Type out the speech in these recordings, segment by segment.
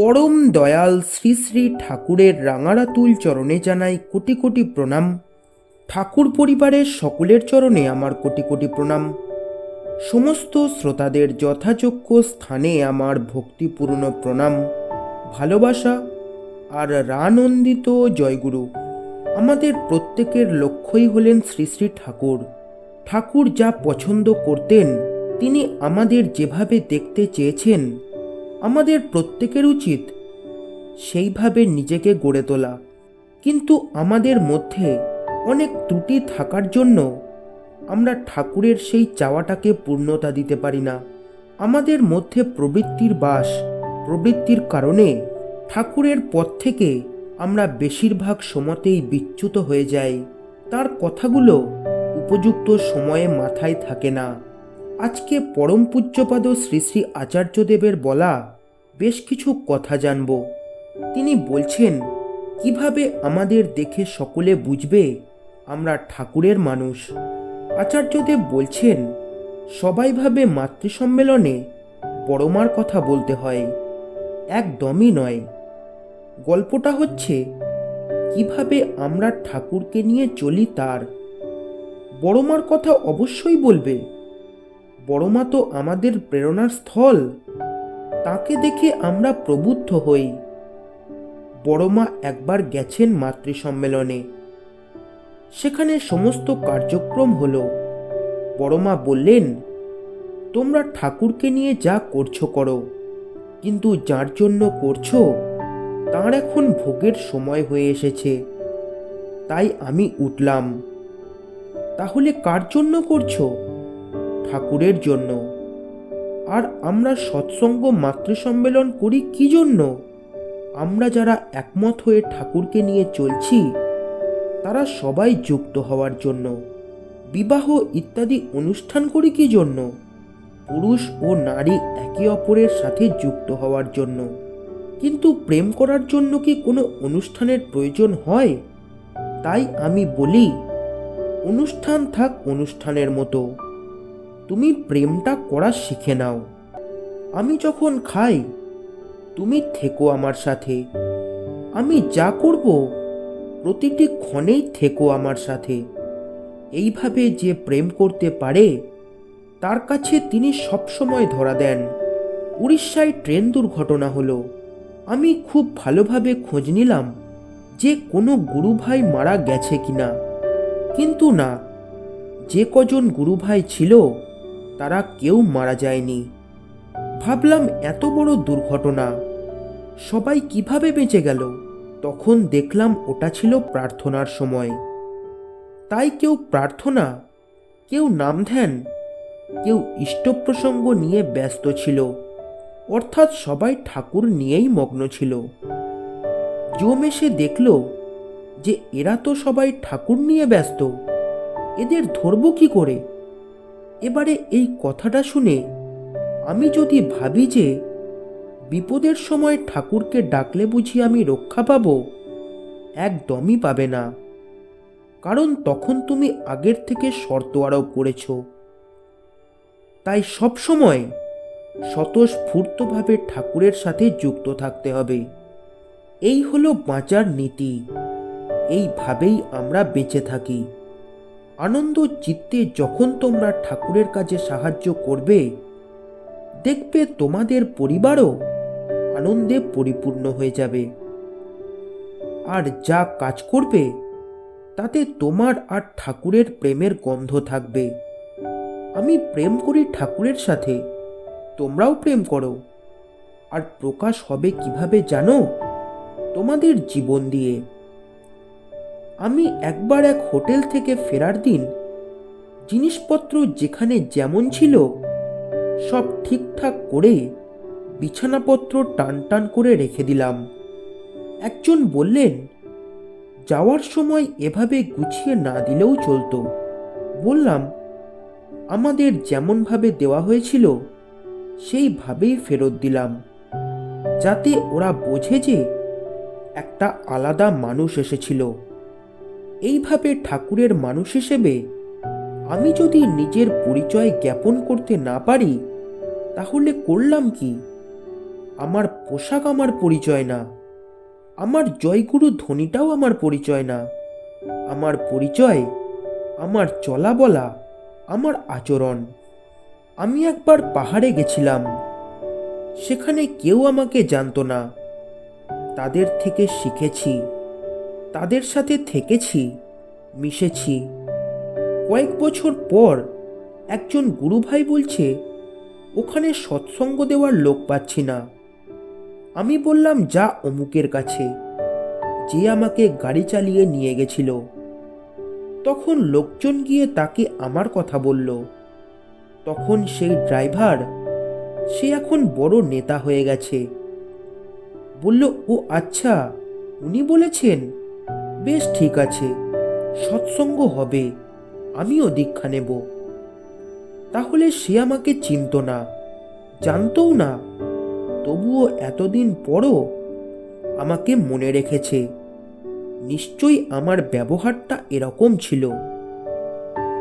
পরম দয়াল শ্রী শ্রী ঠাকুরের রাঙারাতুল চরণে জানাই কোটি কোটি প্রণাম। ঠাকুর পরিবারের সকলের চরণে আমার কোটি কোটি প্রণাম। সমস্ত শ্রোতাদের যথাযোগ্য স্থানে আমার ভক্তিপূর্ণ প্রণাম। ভালোবাসা আর রানন্দিত জয়গুরু। আমাদের প্রত্যেকের লক্ষ্যই হলেন শ্রী শ্রী ঠাকুর। ঠাকুর যা পছন্দ করতেন, তিনি আমাদের যেভাবে দেখতে চেয়েছেন আমাদের প্রত্যেকের উচিত সেইভাবে নিজেকে গড়ে তোলা। কিন্তু আমাদের মধ্যে অনেক ত্রুটি থাকার জন্য আমরা ঠাকুরের সেই চাওয়াটাকে পূর্ণতা দিতে পারি না। আমাদের মধ্যে প্রবৃত্তির বাস, প্রবৃত্তির কারণে ঠাকুরের পথ থেকে আমরা বেশিরভাগ সময়তেই বিচ্যুত হয়ে যাই। তার কথাগুলো উপযুক্ত সময়ে মাথায় থাকে না। আজকে পরম পূজ্যপাদ শ্রী শ্রী আচার্যদেবের বলা বেশ কিছু কথা জানব। তিনি বলছেন, কীভাবে আমাদের দেখে সকলে বুঝবে আমরা ঠাকুরের মানুষ? আচার্যদেব বলছেন, সবাই ভাবে মাতৃসম্মেলনে বড়মার কথা বলতে হয়, একদমই নয়। গল্পটা হচ্ছে, কীভাবে আমরা ঠাকুরকে নিয়ে চলি তার? বড়মার কথা অবশ্যই বলবে। বড়মা তো আমাদের প্রেরণার স্থল। তাকে দেখে আমরা প্রবুদ্ধ হই। বড়মা একবার গেছেন মাতৃসম্মেলনে। সেখানে সমস্ত কার্যক্রম হলো। বড়মা বললেন, তোমরা ঠাকুরকে নিয়ে যা করছ করো, কিন্তু যার জন্য করছ, তার এখন ভোগের সময় হয়ে এসেছে। তাই আমি উঠলাম। তাহলে কার জন্য করছ? ঠাকুরের জন্য। আর আমরা সৎসঙ্গ মাতৃসম্মেলন করি কি জন্য? আমরা যারা একমত হয়ে ঠাকুরকে নিয়ে চলছি, তারা সবাই যুক্ত হওয়ার জন্য। বিবাহ ইত্যাদি অনুষ্ঠান করি কি জন্য? পুরুষ ও নারী একে অপরের সাথে যুক্ত হওয়ার জন্য। কিন্তু প্রেম করার জন্য কি কোনো অনুষ্ঠানের প্রয়োজন হয়? তাই আমি বলি, অনুষ্ঠান থাক অনুষ্ঠানের মতো। তুমি প্রেমটা করা শিখে নাও। আমি যখন খাই, তুমি থেকো আমার সাথে। আমি যা করব, প্রতিটি ক্ষণেই থেকো আমার সাথে। এইভাবে যে প্রেম করতে পারে, তার কাছে তিনি সবসময় ধরা দেন। উড়িষ্যায় ট্রেন দুর্ঘটনা হলো। আমি খুব ভালোভাবে খোঁজ নিলাম যে কোনো গুরু ভাই মারা গেছে কিনা। কিন্তু না, যে কজন গুরু ভাই ছিল তারা কেউ মারা যায়নি। ভাবলাম এত বড় দুর্ঘটনা। সবাই কীভাবে বেঁচে গেল? তখন দেখলাম ওটা ছিল প্রার্থনার সময়। তাই কেউ প্রার্থনা, কেউ নাম ধ্যান, কেউ ইষ্টপ্রসঙ্গ নিয়ে ব্যস্ত ছিল। অর্থাৎ সবাই ঠাকুর নিয়েই মগ্ন ছিল। জম এসে দেখল যে এরা তো সবাই ঠাকুর নিয়ে ব্যস্ত। এদের ধরব কি করে? এবারে এই কথাটা শুনে আমি যদি ভাবি যে বিপদের সময় ঠাকুরকে ডাকলে বুঝি আমি রক্ষা পাব, একদমই পাবে না। কারণ তখন তুমি আগের থেকে শর্ত আরোপ করেছ। তাই সব সময় স্বতঃস্ফূর্তভাবে ঠাকুরের সাথে যুক্ত থাকতে হবে। এই হলো বাঁচার নীতি। এইভাবেই আমরা বেঁচে থাকি। আনন্দ চিত্তে যখন তোমরা ঠাকুরের কাজে সাহায্য করবে, দেখবে তোমাদের পরিবারও আনন্দে পরিপূর্ণ হয়ে যাবে। আর যা কাজ করবে, তাতে তোমার আর ঠাকুরের প্রেমের গন্ধ থাকবে। আমি প্রেম করি ঠাকুরের সাথে, তোমরাও প্রেম করো। আর প্রকাশ হবে কীভাবে জানো? তোমাদের জীবন দিয়ে। আমি একবার এক হোটেল থেকে ফেরার দিন জিনিসপত্র যেখানে যেমন ছিল সব ঠিকঠাক করে বিছানাপত্র টান টান করে রেখে দিলাম। একজন বললেন, যাওয়ার সময় এভাবে গুছিয়ে না দিলেও চলতো। বললাম, আমাদের যেমনভাবে দেওয়া হয়েছিল, সেইভাবেই ফেরত দিলাম। যাতে ওরা বোঝে যে একটা আলাদা মানুষ এসেছিল। এইভাবে ঠাকুরের মানুষ হিসেবে আমি যদি নিজের পরিচয় জ্ঞাপন করতে না পারি, তাহলে করলাম কি? আমার পোশাক আমার পরিচয় না। আমার জয়গুরু ধ্বনিটাও আমার পরিচয় না। আমার পরিচয়, আমার চলা বলা, আমার আচরণ। আমি একবার পাহাড়ে গেছিলাম। সেখানে কেউ আমাকে জানতো না। তাদের থেকে শিখেছি। তাদের সাথে থেকেছি, মিশেছি। কয়েক বছর পর একজন গুরু ভাই বলছে, ওখানে সৎসঙ্গ দেওয়ার লোক পাচ্ছি না। আমি বললাম, যা অমুকের কাছে। যে আমাকে গাড়ি চালিয়ে নিয়ে গেছিল। তখন লোকজন গিয়ে তাকে আমার কথা বলল। তখন সেই ড্রাইভার, সে এখন বড় নেতা হয়ে গেছে। বলল, ও আচ্ছা উনি বলেছেন বেশ ঠিক আছে, সৎসঙ্গ হবে, আমিও দীক্ষা নেব। তাহলে সে আমাকে চিনত না, জানতও না, তবুও এতদিন পরও আমাকে মনে রেখেছে, নিশ্চয়ই আমার ব্যবহারটা এরকম ছিল।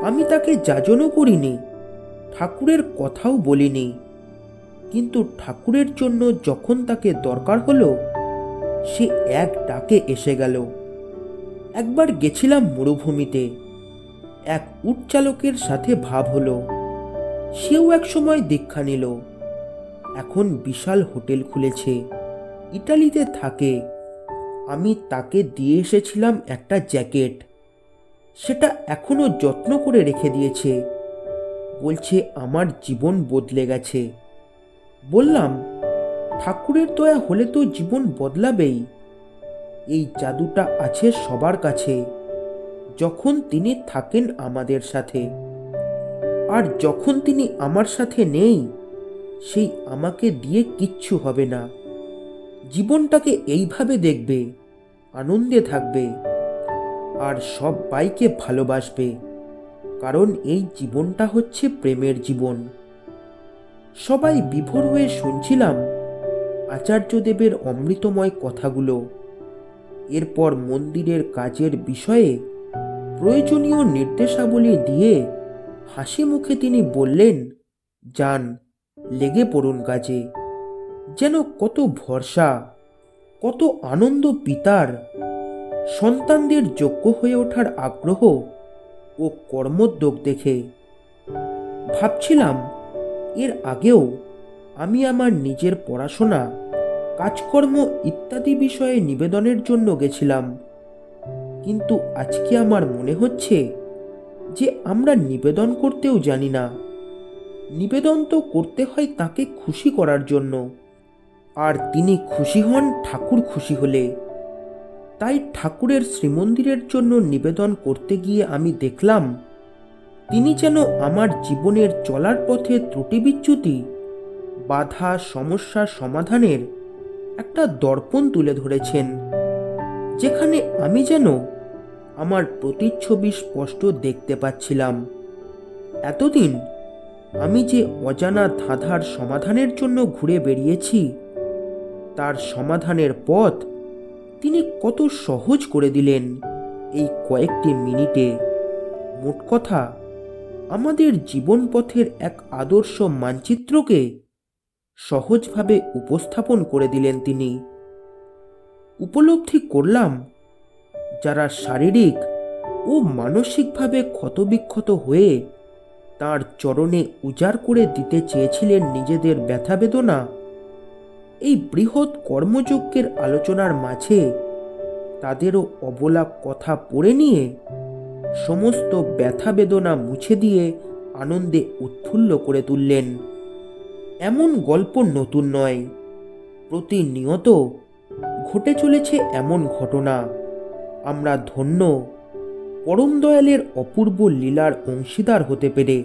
আমি তাকে যাজনও করিনি, ঠাকুরের কথাও বলিনি, কিন্তু ঠাকুরের জন্য যখন তাকে দরকার হলো, সে এক ডাকে এসে গেল। একবার গেছিলাম মরুভূমিতে। এক উট চালকের সাথে ভাব হলো। সেও এক সময় দীক্ষা নিল। এখন বিশাল হোটেল খুলেছে। ইটালিতে থাকে। আমি তাকে দিয়ে এসেছিলাম একটা জ্যাকেট। সেটা এখনও যত্ন করে রেখে দিয়েছে। বলছে, আমার জীবন বদলে গেছে। বললাম, ঠাকুরের দয়া হলে তো জীবন বদলাবেই। এই জাদুটা আছে সবার কাছে, যখন তিনি থাকেন আমাদের সাথে। আর যখন তিনি আমার সাথে নেই, সেই আমাকে দিয়ে কিচ্ছু হবে না। জীবনটাকে এইভাবে দেখবে, আনন্দে থাকবে, আর সব বাইকে ভালোবাসবে, কারণ এই জীবনটা হচ্ছে প্রেমের জীবন। সবাই বিভোর হয়ে শুনছিলাম আচার্যদেবের অমৃতময় কথাগুলো। এরপর মন্দিরের কাজের বিষয়ে প্রয়োজনীয় নির্দেশাবলী দিয়ে হাসি মুখে তিনি বললেন, যান, লেগে পড়ুন কাজে। যেন কত ভরসা, কত আনন্দ পিতার, সন্তানদের যোগ্য হয়ে ওঠার আগ্রহ ও কর্মোদ্যোগ দেখে। ভাবছিলাম, এর আগেও আমি আমার নিজের পড়াশোনা কাজকর্ম ইত্যাদি বিষয়ে নিবেদনের জন্য গেছিলাম। কিন্তু আজকে আমার মনে হচ্ছে যে আমরা নিবেদন করতেও জানি না। নিবেদন তো করতে হয় তাকে খুশি করার জন্য। আর তিনি খুশি হন ঠাকুর খুশি হলে। তাই ঠাকুরের শ্রীমন্দিরের জন্য নিবেদন করতে গিয়ে আমি দেখলাম, তিনি যেন আমার জীবনের চলার পথে ত্রুটি বিচ্যুতি বাধা, সমস্যা সমাধানের একটা দর্পণ তুলে ধরেছেন, যেখানে আমি যেন আমার প্রতিচ্ছবি স্পষ্ট দেখতে পাচ্ছিলাম। এতদিন আমি যে অজানা ধাঁধার সমাধানের জন্য ঘুরে বেরিয়েছি, তার সমাধানের পথ তিনি কত সহজ করে দিলেন এই কয়েকটি মিনিটে। মোট কথা, আমাদের জীবন পথের এক আদর্শ মানচিত্রকে সহজভাবে উপস্থাপন করে দিলেন তিনি। উপলব্ধি করলাম, যারা শারীরিক ও মানসিকভাবে ক্ষতবিক্ষত হয়ে তার চরণে উজাড় করে দিতে চেয়েছিলেন নিজেদের ব্যথা বেদনা এই বৃহৎ কর্মযজ্ঞের আলোচনার মাঝে তাদেরও অবলা কথা পড়ে নিয়ে সমস্ত ব্যথা বেদনা মুছে দিয়ে আনন্দে উৎফুল্ল করে তুললেন। এমন গল্প নতুন নয়। প্রতিনিয়ত ঘটে চলেছে এমন ঘটনা। আমরা ধন্য, পরম দয়ালের অপূর্ব লীলার অংশীদার হতে পেরে।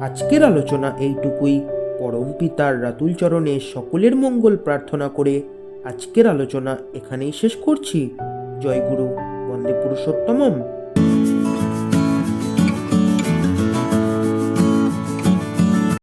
আজকের আলোচনা এইটুকুই। পরম পিতার রাতুল চরণে সকলের মঙ্গল প্রার্থনা করে আজকের আলোচনা এখানেই শেষ করছি। জয় গুরু বন্দে পুরুষোত্তমম।